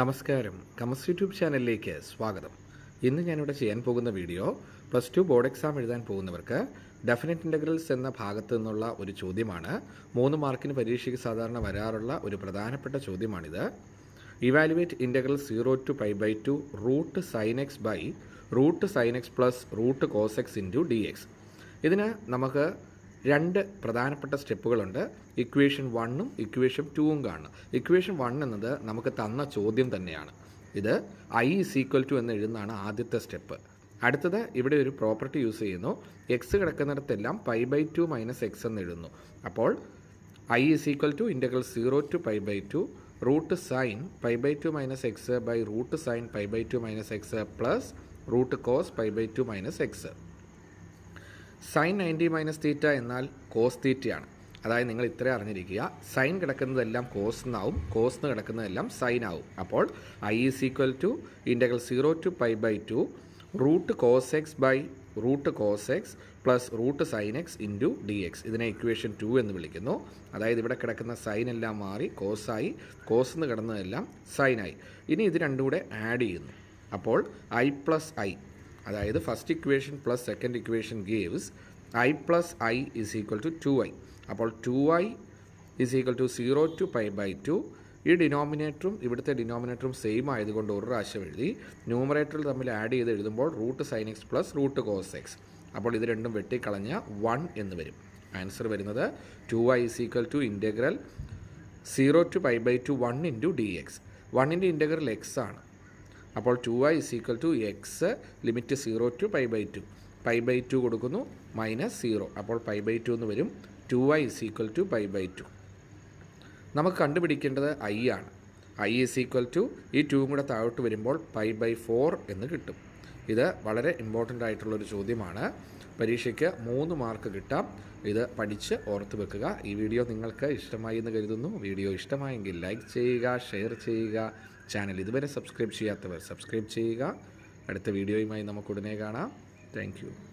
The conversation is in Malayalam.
നമസ്കാരം. കമസ് യൂട്യൂബ് ചാനലിലേക്ക് സ്വാഗതം. ഇന്ന് ഞാനിവിടെ ചെയ്യാൻ പോകുന്ന video plus two board exam എഴുതാൻ പോകുന്നവർക്ക് ഡെഫിനറ്റ് ഇന്റഗ്രൽസ് എന്ന ഭാഗത്തു നിന്നുള്ള ഒരു ചോദ്യമാണ്. മൂന്ന് മാർക്കിന് പരീക്ഷയ്ക്ക് സാധാരണ വരാറുള്ള ഒരു പ്രധാനപ്പെട്ട ചോദ്യമാണിത്. Evaluate integral zero to pi by two root sine x by root sine x plus root cos x into d x ഇതിന് നമുക്ക് രണ്ട് പ്രധാനപ്പെട്ട സ്റ്റെപ്പുകളുണ്ട്. ഇക്വേഷൻ വണ്ണും ഇക്വേഷൻ ടൂവും കാണണം ഇക്വേഷൻ വൺ എന്നത് നമുക്ക് തന്ന ചോദ്യം തന്നെയാണ്. ഇത് ഐ ഇസ് ഈക്വൽ ടു എന്ന് എഴുതുന്നതാണ് ആദ്യത്തെ സ്റ്റെപ്പ്. അടുത്തത് ഇവിടെ ഒരു പ്രോപ്പർട്ടി യൂസ് ചെയ്യുന്നു. X കിടക്കുന്നിടത്തെല്ലാം pi by two minus x എന്ന് എഴുതുന്നു. അപ്പോൾ I is equal to integral zero to pi by two root sine pi by two minus x by root sine pi by two minus x plus root cos pi by two minus x sine ninety minus theta എന്നാൽ കോസ് തീറ്റയാണ്. അതായത് നിങ്ങൾ ഇത്ര അറിഞ്ഞിരിക്കുക. സൈൻ കിടക്കുന്നതെല്ലാം കോസ് എന്നാവും കോസ് എന്ന് കിടക്കുന്നതെല്ലാം സൈൻ ആവും. അപ്പോൾ I is equal to integral zero to pi by two root cos x by root cos x plus root sine x into d x ഇതിനെ ഇക്വേഷൻ ടു എന്ന് വിളിക്കുന്നു. അതായത് ഇവിടെ കിടക്കുന്ന സൈൻ എല്ലാം മാറി കോസായി കോസ് എന്ന് കിടന്നതെല്ലാം സൈനായി ഇനി ഇത് രണ്ടും കൂടെ ആഡ് ചെയ്യുന്നു. അപ്പോൾ ഐ പ്ലസ് ഐ അതായത് first equation plus second equation gives I plus I is equal to two I അപ്പോൾ two I is equal to zero to pi by two ഈ ഡിനോമിനേറ്ററും ഇവിടുത്തെ ഡിനോമിനേറ്ററും സെയിം ആയതുകൊണ്ട് ഒരു പ്രാവശ്യം എഴുതി. ന്യൂമറേറ്ററിൽ തമ്മിൽ ആഡ് ചെയ്ത് എഴുതുമ്പോൾ root sine x plus root cos x അപ്പോൾ ഇത് രണ്ടും വെട്ടിക്കളഞ്ഞ വൺ എന്ന് വരും. ആൻസർ വരുന്നത് two I is equal to integral zero to pi by two one into d x വണ്ണിന്റെ ഇന്റഗ്രൽ എക്സ് ആണ്. അപ്പോൾ two I is equal to x limit zero to pi by two pi by two കൊടുക്കുന്നു മൈനസ് സീറോ അപ്പോൾ പൈ ബൈ ടു എന്ന് വരും. Two I is equal to pi by two നമുക്ക് കണ്ടുപിടിക്കേണ്ടത് ഐ ആണ്. ഐ ഇസ് ഈക്വൽ ടു ഈ ടൂവും കൂടെ താഴോട്ട് വരുമ്പോൾ പൈ ബൈ ഫോർ എന്ന് കിട്ടും. ഇത് വളരെ ഇമ്പോർട്ടന്റ് ആയിട്ടുള്ളൊരു ചോദ്യമാണ്. പരീക്ഷയ്ക്ക് മൂന്ന് മാർക്ക് കിട്ടാം. ഇത് പഠിച്ച് ഓർത്ത് വെക്കുക. ഈ വീഡിയോ നിങ്ങൾക്ക് ഇഷ്ടമായി എന്ന് കരുതുന്നു. വീഡിയോ ഇഷ്ടമായെങ്കിൽ ലൈക്ക് ചെയ്യുക ഷെയർ ചെയ്യുക. ചാനൽ ഇതുവരെ സബ്സ്ക്രൈബ് ചെയ്യാത്തവർ സബ്സ്ക്രൈബ് ചെയ്യുക. അടുത്ത വീഡിയോയുമായി നമുക്ക് ഉടനെ കാണാം. താങ്ക്